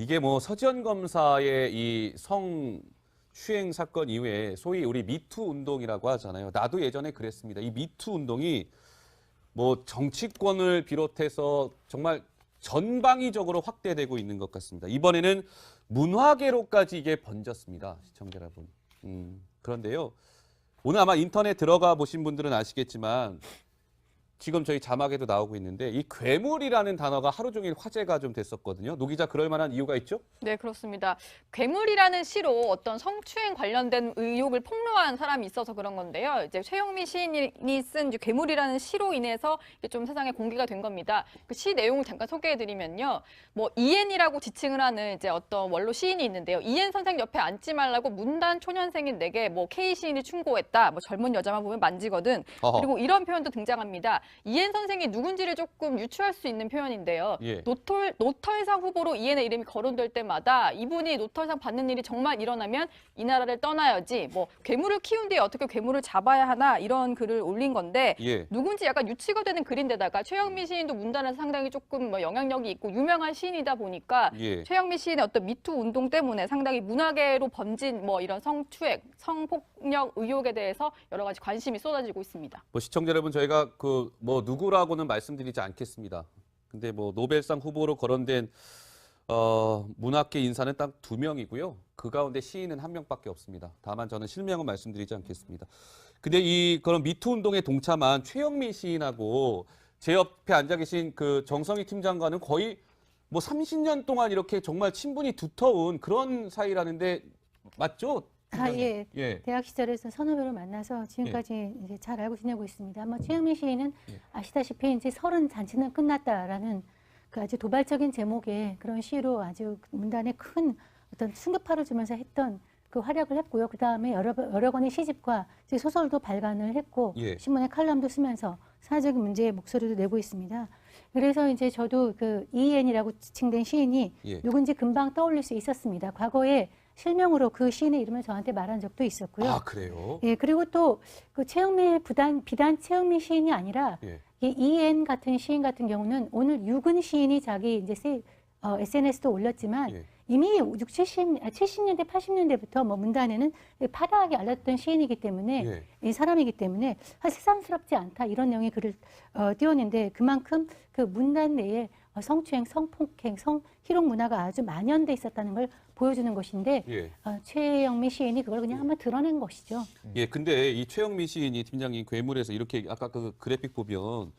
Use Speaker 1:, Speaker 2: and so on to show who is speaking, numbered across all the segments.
Speaker 1: 이게 뭐 서지현 검사의 이 성 추행 사건 이후에 소위 우리 미투 운동이라고 하잖아요. 나도 예전에 그랬습니다. 이 미투 운동이 뭐 정치권을 비롯해서 정말 전방위적으로 확대되고 있는 것 같습니다. 이번에는 문화계로까지 이게 번졌습니다. 시청자 여러분. 음, 그런데요. 오늘 아마 인터넷 들어가 보신 분들은 아시겠지만 지금 저희 자막에도 나오고 있는데 이 괴물이라는 단어가 하루 종일 화제가 좀 됐었거든요. 노 기자 그럴 만한 이유가 있죠?
Speaker 2: 네, 그렇습니다. 괴물이라는 시로 어떤 성추행 관련된 의혹을 폭로한 사람이 있어서 그런 건데요. 이제 최영미 시인이 쓴 괴물이라는 시로 인해서 이게 좀 세상에 공개가 된 겁니다. 그 시 내용을 잠깐 소개해드리면요. 뭐 이엔이라고 지칭을 하는 이제 어떤 원로 시인이 있는데요. 이엔 선생 옆에 앉지 말라고 문단 초년생인 내게 뭐 K 시인이 충고했다. 뭐 젊은 여자만 보면 만지거든.
Speaker 1: 어허.
Speaker 2: 그리고 이런 표현도 등장합니다. 이엔 선생이 누군지를 조금 유추할 수 있는 표현인데요.
Speaker 1: 예.
Speaker 2: 노털, 노털상 후보로 이엔의 이름이 거론될 때마다 이분이 노털상 받는 일이 정말 일어나면 이 나라를 떠나야지 뭐 괴물을 키운 뒤에 어떻게 괴물을 잡아야 하나 이런 글을 올린 건데
Speaker 1: 예.
Speaker 2: 누군지 약간 유치가 되는 글인데다가 최영미 시인도 문단에서 상당히 조금 뭐 영향력이 있고 유명한 시인이다 보니까
Speaker 1: 예.
Speaker 2: 최영미 시인의 어떤 미투 운동 때문에 상당히 문화계로 번진 뭐 이런 성추행, 성폭력 의혹에 대해서 여러 가지 관심이 쏟아지고 있습니다.
Speaker 1: 뭐 시청자 여러분 저희가 그뭐 누구라고는 말씀드리지 않겠습니다. 근데 뭐 노벨상 후보로 거론된 어 문학계 인사는 딱 두 명이고요. 그 가운데 시인은 한 명밖에 없습니다. 다만 저는 실명은 말씀드리지 않겠습니다. 근데 이 그런 미투 운동에 동참한 최영미 시인하고 제 옆에 앉아 계신 그 정성희 팀장과는 거의 뭐 30년 동안 이렇게 정말 친분이 두터운 그런 사이라는데 맞죠?
Speaker 3: 아? 예.
Speaker 1: 예.
Speaker 3: 대학 시절에서 선후배로 만나서 지금까지 이제 잘 알고 지내고 있습니다. 아마 최영민 시인은
Speaker 1: 예.
Speaker 3: 아시다시피 이제 서른 잔치는 끝났다라는 그 아주 도발적인 제목의 그런 시로 아주 문단에 큰 어떤 충격파를 주면서 했던 그 활약을 했고요. 그 다음에 여러, 여러 권의 시집과 이제 소설도 발간을 했고
Speaker 1: 예.
Speaker 3: 신문에 칼럼도 쓰면서 사회적인 문제에 목소리도 내고 있습니다. 그래서 이제 저도 그 이엔이라고 지칭된 시인이
Speaker 1: 예.
Speaker 3: 누군지 금방 떠올릴 수 있었습니다. 과거에 실명으로 그 시인의 이름을 저한테 말한 적도 있었고요.
Speaker 1: 아 그래요?
Speaker 3: 예, 그리고 또 그 최영미 부단 비단 최영미 시인이 아니라
Speaker 1: 예.
Speaker 3: 이 이엔 같은 시인 같은 경우는 오늘 유근 시인이 자기 이제 세, 어, SNS도 올렸지만
Speaker 1: 예.
Speaker 3: 이미 6, 70, 70년대, 80년대부터 뭐 문단에는 파다하게 알렸던 시인이기 때문에
Speaker 1: 예.
Speaker 3: 이 사람이기 때문에 아, 새삼스럽지 않다 이런 내용의 글을 어, 띄웠는데 그만큼 그 문단 내에 어, 성추행, 성폭행, 성희롱 문화가 아주 만연돼 있었다는 걸 보여주는 것인데
Speaker 1: 예.
Speaker 3: 어, 최영미 시인이 그걸 그냥 한번 드러낸 것이죠.
Speaker 1: 예, 근데 이 최영미 시인이 팀장님 괴물에서 이렇게 아까 그 그래픽 보면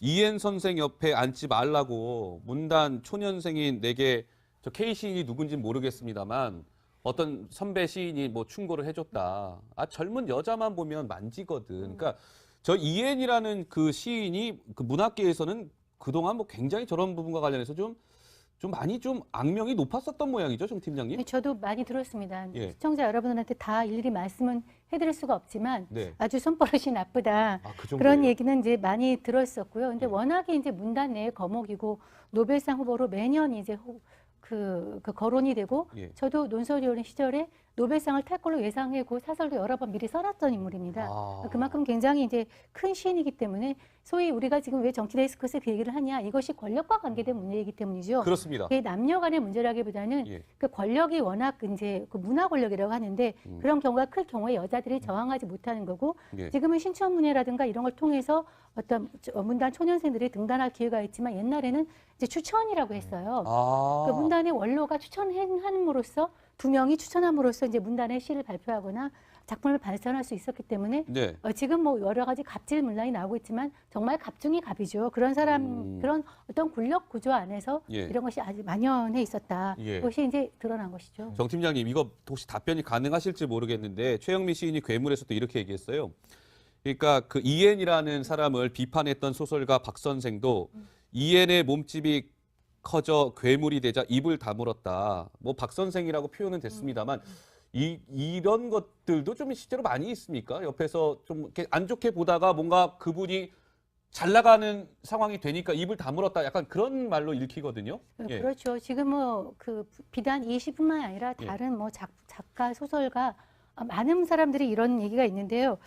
Speaker 1: 이엔 선생 옆에 앉지 말라고 문단 초년생인 내게 저 K 시인이 누군지 모르겠습니다만 어떤 선배 시인이 뭐 충고를 해줬다. 아 젊은 여자만 보면 만지거든. 그러니까 저 이엔이라는 그 시인이 그 문학계에서는 그동안 뭐 굉장히 저런 부분과 관련해서 좀 좀 많이 좀 악명이 높았었던 모양이죠, 정 팀장님.
Speaker 3: 네, 저도 많이 들었습니다.
Speaker 1: 예.
Speaker 3: 시청자 여러분들한테 다 일일이 말씀은 해드릴 수가 없지만
Speaker 1: 네.
Speaker 3: 아주 손버릇이 나쁘다.
Speaker 1: 아, 그.
Speaker 3: 그런 얘기는 이제 많이 들었었고요. 근데
Speaker 1: 예.
Speaker 3: 워낙에 이제 문단 내에 거목이고 노벨상 후보로 매년 이제 호- 그, 그 거론이 되고
Speaker 1: 예.
Speaker 3: 저도 논설위원 시절에 노벨상을 탈 걸로 예상하고 사설도 여러 번 미리 써놨던 인물입니다.
Speaker 1: 아.
Speaker 3: 그만큼 굉장히 이제 큰 시인이기 때문에 소위 우리가 지금 왜 정치 데스크에서 그 얘기를 하냐 이것이 권력과 관계된 문제이기 때문이죠.
Speaker 1: 그렇습니다.
Speaker 3: 이게 남녀 간의 문제라기보다는
Speaker 1: 예.
Speaker 3: 그 권력이 워낙 이제 그 문화 권력이라고 하는데
Speaker 1: 음.
Speaker 3: 그런 경우가 클 경우에 여자들이 저항하지 못하는 거고
Speaker 1: 예.
Speaker 3: 지금은 신춘문예라든가 이런 걸 통해서 어떤 저- 문단 초년생들이 등단할 기회가 있지만 옛날에는 이제 추천이라고 했어요.
Speaker 1: 아.
Speaker 3: 그 문단의 원로가 추천함으로써 두 명이 추천함으로써 이제 문단의 시를 발표하거나 작품을 발전할 수 있었기 때문에
Speaker 1: 네.
Speaker 3: 어, 지금 뭐 여러 가지 갑질 문란이 나오고 있지만 정말 갑중이 갑이죠. 그런 사람
Speaker 1: 음.
Speaker 3: 그런 어떤 권력 구조 안에서
Speaker 1: 예.
Speaker 3: 이런 것이 아주 만연해 있었다.
Speaker 1: 예.
Speaker 3: 그것이 이제 드러난 것이죠.
Speaker 1: 정 팀장님 이거 혹시 답변이 가능하실지 모르겠는데 최영미 시인이 괴물에서도 이렇게 얘기했어요. 그러니까 그 이엔이라는 사람을 비판했던 소설가 박 선생도 이엔의 몸집이 커져 괴물이 되자 입을 다물었다. 뭐 박 선생이라고 표현은 됐습니다만 이 이런 것들도 좀 실제로 많이 있습니까? 옆에서 좀 이렇게 안 좋게 보다가 뭔가 그분이 잘 나가는 상황이 되니까 입을 다물었다. 약간 그런 말로 읽히거든요. 예.
Speaker 3: 그렇죠. 지금 뭐 그 비단 이 시뿐만 아니라
Speaker 1: 예.
Speaker 3: 다른 뭐 작, 작가 소설가 아, 많은 사람들이 이런 얘기가 있는데요.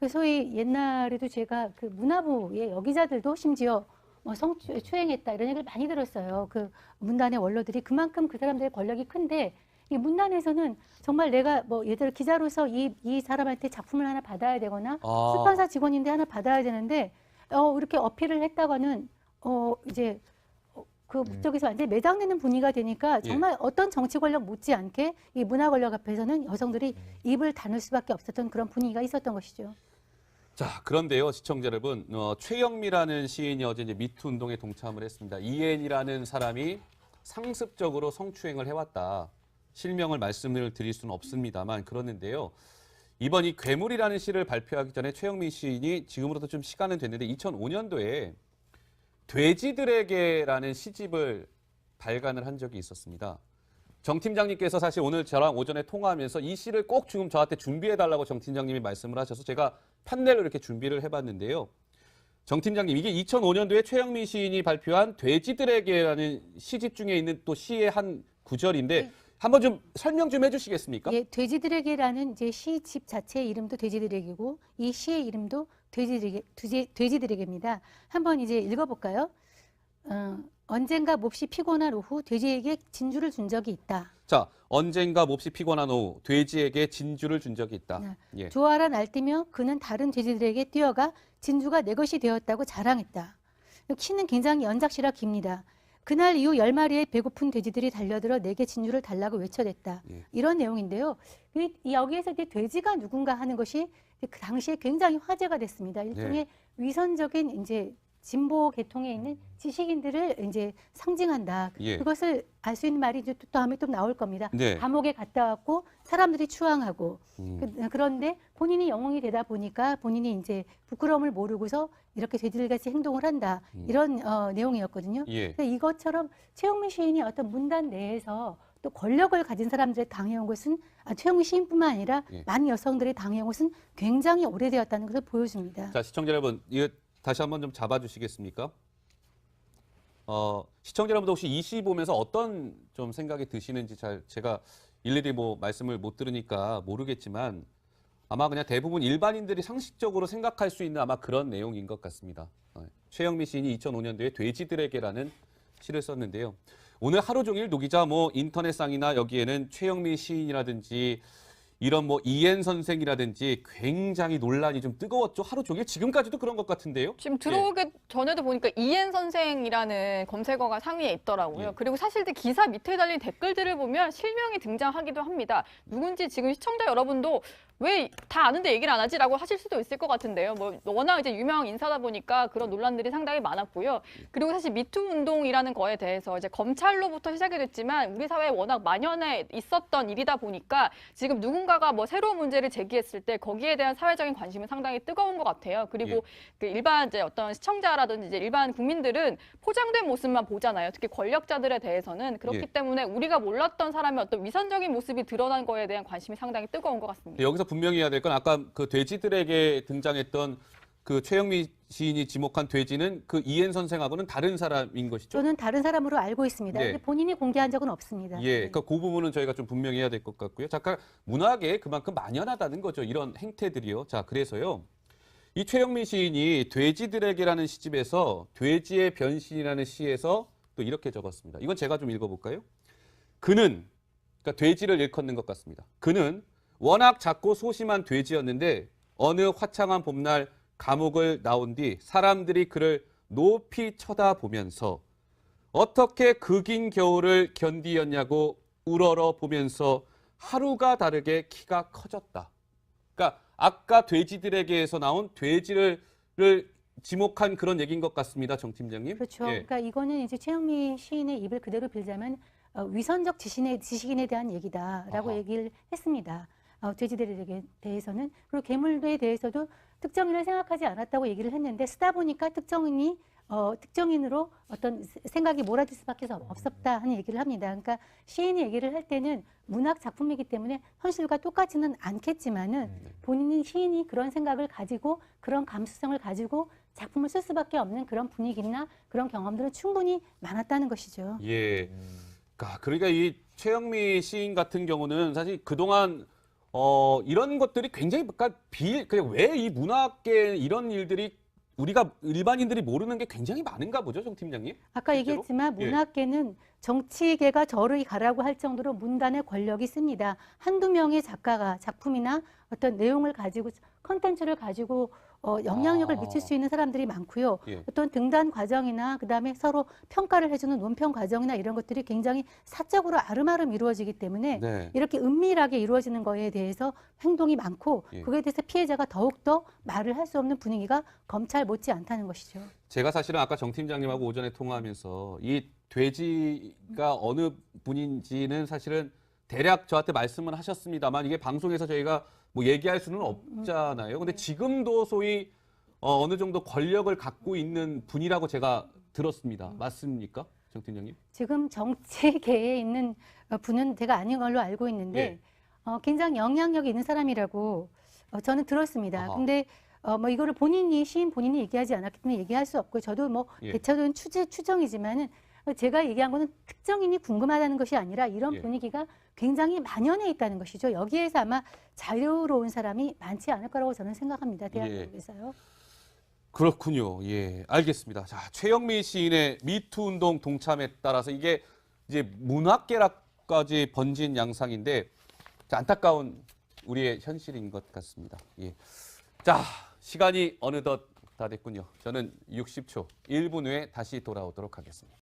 Speaker 3: 그 소위 옛날에도 제가 그 문화부의 여기자들도 심지어 뭐 성추행했다 이런 얘기를 많이 들었어요. 그 문단의 원로들이 그만큼 그 사람들의 권력이 큰데 이 문단에서는 정말 내가 뭐 예를 들어 기자로서 이, 이 사람한테 작품을 하나 받아야 되거나
Speaker 1: 아.
Speaker 3: 출판사 직원인데 하나 받아야 되는데 어 이렇게 어필을 했다가는 어 이제 어, 그 목적에서 완전히 매장되는 분위기가 되니까
Speaker 1: 예.
Speaker 3: 정말 어떤 정치 권력 못지않게 이 문화 권력 앞에서는 여성들이 입을 다물 수밖에 없었던 그런 분위기가 있었던 것이죠.
Speaker 1: 자, 그런데요, 시청자 여러분, 어, 최영미라는 시인이 어제 이제 미투 운동에 동참을 했습니다. 이엔이라는 사람이 상습적으로 성추행을 해왔다. 실명을 말씀을 드릴 수는 없습니다만 그러는데요. 이번 이 괴물이라는 시를 발표하기 전에 최영미 시인이 지금으로부터 좀 시간은 됐는데 2005년도에 돼지들에게라는 시집을 발간을 한 적이 있었습니다. 정 팀장님께서 사실 오늘 저랑 오전에 통화하면서 이 시를 꼭 지금 저한테 준비해 달라고 정 팀장님이 말씀을 하셔서 제가 판넬로 이렇게 준비를 해봤는데요. 정 팀장님 이게 2005년도에 최영미 시인이 발표한 돼지들에게라는 시집 중에 있는 또 시의 한 구절인데 한번 좀 설명 좀 해주시겠습니까?
Speaker 3: 예, 돼지들에게라는 이제 시집 자체의 이름도 돼지들에게고 이 시의 이름도 돼지들에게 돼지, 돼지들에게입니다. 한번 이제 읽어볼까요? 어, 언젠가 몹시 피곤한 오후 돼지에게 진주를 준 적이 있다.
Speaker 1: 자 언젠가 몹시 피곤한 오후 돼지에게 진주를 준 적이 있다.
Speaker 3: 네.
Speaker 1: 예.
Speaker 3: 좋아라 날뛰며 그는 다른 돼지들에게 뛰어가 진주가 내 것이 되었다고 자랑했다. 키는 굉장히 연작시라 깁니다. 그날 이후 열 마리의 배고픈 돼지들이 달려들어 내게 진주를 달라고 외쳐댔다.
Speaker 1: 예.
Speaker 3: 이런 내용인데요. 이- 이 여기에서 이제 돼지가 누군가 하는 것이 그 당시에 굉장히 화제가 됐습니다. 일종의 위선적인 이제 진보 계통에 있는 지식인들을 이제 상징한다.
Speaker 1: 예.
Speaker 3: 그것을 알 수 있는 말이 이제 또 다음에 또 나올 겁니다.
Speaker 1: 네.
Speaker 3: 감옥에 갔다 왔고 사람들이 추앙하고
Speaker 1: 음.
Speaker 3: 그, 그런데 본인이 영웅이 되다 보니까 본인이 이제 부끄러움을 모르고서 이렇게 돼지들같이 행동을 한다 이런 어, 내용이었거든요.
Speaker 1: 음. 예.
Speaker 3: 근데 이것처럼 최영미 시인이 어떤 문단 내에서 또 권력을 가진 사람들이 당해온 것은 아, 최영미 시인뿐만 아니라
Speaker 1: 예.
Speaker 3: 많은 여성들이 당해온 것은 굉장히 오래되었다는 것을 보여줍니다.
Speaker 1: 자, 시청자 여러분, 이거 다시 한번 좀 잡아주시겠습니까? 어, 시청자 여러분도 혹시 이 시 보면서 어떤 좀 생각이 드시는지 잘 제가 일일이 뭐 말씀을 못 들으니까 모르겠지만 아마 그냥 대부분 일반인들이 상식적으로 생각할 수 있는 아마 그런 내용인 것 같습니다. 어, 최영미 시인이 2005년도에 돼지들에게라는 시를 썼는데요. 오늘 하루 종일 노기자 뭐 인터넷상이나 여기에는 최영미 시인이라든지 이런 뭐 이엔 선생이라든지 굉장히 논란이 좀 뜨거웠죠. 하루 종일 지금까지도 그런 것 같은데요.
Speaker 2: 지금 들어오기 전에도 보니까 이엔 선생이라는 검색어가 상위에 있더라고요.
Speaker 1: 예.
Speaker 2: 그리고 사실 그 기사 밑에 달린 댓글들을 보면 실명이 등장하기도 합니다. 누군지 지금 시청자 여러분도 왜 다 아는데 얘기를 안 하지라고 하실 수도 있을 것 같은데요. 뭐 워낙 이제 유명 인사다 보니까 그런 논란들이 상당히 많았고요. 그리고 사실 미투 운동이라는 거에 대해서 이제 검찰로부터 시작이 됐지만 우리 사회에 워낙 만연해 있었던 일이다 보니까 지금 누군 가가 뭐 새로운 문제를 제기했을 때 거기에 대한 사회적인 관심은 상당히 뜨거운 것 같아요. 그리고
Speaker 1: 예.
Speaker 2: 그 일반 이제 어떤 시청자라든지 이제 일반 국민들은 포장된 모습만 보잖아요. 특히 권력자들에 대해서는 그렇기
Speaker 1: 예.
Speaker 2: 때문에 우리가 몰랐던 사람의 어떤 위선적인 모습이 드러난 거에 대한 관심이 상당히 뜨거운 것 같습니다.
Speaker 1: 여기서 분명히 해야 될 건 아까 그 돼지들에게 등장했던 그 최영미 시인이 지목한 돼지는 그 이엔 선생하고는 다른 사람인 것이죠.
Speaker 3: 저는 다른 사람으로 알고 있습니다.
Speaker 1: 네.
Speaker 3: 근데 본인이 공개한 적은 없습니다.
Speaker 1: 예, 그러니까 그 부분은 저희가 좀 분명히 해야 될 것 같고요. 잠깐 문학에 그만큼 만연하다는 거죠. 이런 행태들이요. 자, 그래서요. 이 최영미 시인이 돼지들에게라는 시집에서 돼지의 변신이라는 시에서 또 이렇게 적었습니다. 이건 제가 좀 읽어볼까요? 그는 그러니까 돼지를 일컫는 것 같습니다. 그는 워낙 작고 소심한 돼지였는데 어느 화창한 봄날 감옥을 나온 뒤 사람들이 그를 높이 쳐다보면서 어떻게 그 긴 겨울을 견디었냐고 우러러 보면서 하루가 다르게 키가 커졌다. 그러니까 아까 돼지들에게에서 나온 돼지를 를 지목한 그런 얘기인 것 같습니다, 정 팀장님.
Speaker 3: 그렇죠.
Speaker 1: 예.
Speaker 3: 그러니까 이거는 이제 최영미 시인의 입을 그대로 빌자면 어, 위선적 지식인에 대한 얘기다라고
Speaker 1: 아하.
Speaker 3: 얘기를 했습니다. 어, 돼지들에 대해서는 그리고 괴물에 대해서도 특정인을 생각하지 않았다고 얘기를 했는데 쓰다 보니까 특정인이 어, 특정인으로 어떤 세- 생각이 몰아들 수밖에 없었다 하는 얘기를 합니다. 그러니까 시인이 얘기를 할 때는 문학 작품이기 때문에 현실과 똑같지는 않겠지만은 본인이 시인이 그런 생각을 가지고 그런 감수성을 가지고 작품을 쓸 수밖에 없는 그런 분위기나 그런 경험들은 충분히 많았다는 것이죠.
Speaker 1: 예. 까- 그러니까 이 최영미 시인 같은 경우는 사실 그동안 어, 이런 것들이 굉장히 그러니까 빌 그냥 왜이 문학계 이런 일들이 우리가 일반인들이 모르는 게 굉장히 많은가 보죠, 정 팀장님?
Speaker 3: 아까
Speaker 1: 실제로?
Speaker 3: 얘기했지만
Speaker 1: 예.
Speaker 3: 문학계는 정치계가 저를 가라고 할 정도로 문단의 권력이 있습니다. 한두 명의 작가가 작품이나 어떤 내용을 가지고 컨텐츠를 가지고 어, 영향력을
Speaker 1: 아.
Speaker 3: 미칠 수 있는 사람들이 많고요.
Speaker 1: 예.
Speaker 3: 어떤 등단 과정이나 그다음에 서로 평가를 해주는 논평 과정이나 이런 것들이 굉장히 사적으로 아름아름 이루어지기 때문에
Speaker 1: 네.
Speaker 3: 이렇게 은밀하게 이루어지는 거에 대해서 행동이 많고
Speaker 1: 예.
Speaker 3: 그거에 대해서 피해자가 더욱더 말을 할 수 없는 분위기가 검찰 못지 않다는 것이죠.
Speaker 1: 제가 사실은 아까 정 팀장님하고 오전에 통화하면서 이 돼지가 어느 분인지는 사실은 대략 저한테 말씀은 하셨습니다만 이게 방송에서 저희가 뭐 얘기할 수는 없잖아요. 근데 지금도 소위 어, 어느 정도 권력을 갖고 있는 분이라고 제가 들었습니다. 맞습니까? 정 팀장님?
Speaker 3: 지금 정치계에 있는 어, 분은 제가 아닌 걸로 알고 있는데
Speaker 1: 예.
Speaker 3: 어, 굉장히 영향력이 있는 사람이라고 어, 저는 들었습니다.
Speaker 1: 아하.
Speaker 3: 근데 어, 뭐 이거를 본인이 시인 본인이 얘기하지 않았기 때문에 얘기할 수 없고 저도 뭐
Speaker 1: 예.
Speaker 3: 대체적인 추제 추정이지만은 어, 제가 얘기한 거는 특정인이 궁금하다는 것이 아니라 이런
Speaker 1: 예.
Speaker 3: 분위기가 굉장히 만연해 있다는 것이죠. 여기에서 아마 자유로운 사람이 많지 않을 거라고 저는 생각합니다. 대한민국에서요.
Speaker 1: 그렇군요. 예, 알겠습니다. 자, 최영미 시인의 미투 운동 동참에 따라서 이게 이제 문학계라까지 번진 양상인데 자, 안타까운 우리의 현실인 것 같습니다. 예. 자, 시간이 어느덧 다 됐군요. 저는 60초, 1분 후에 다시 돌아오도록 하겠습니다.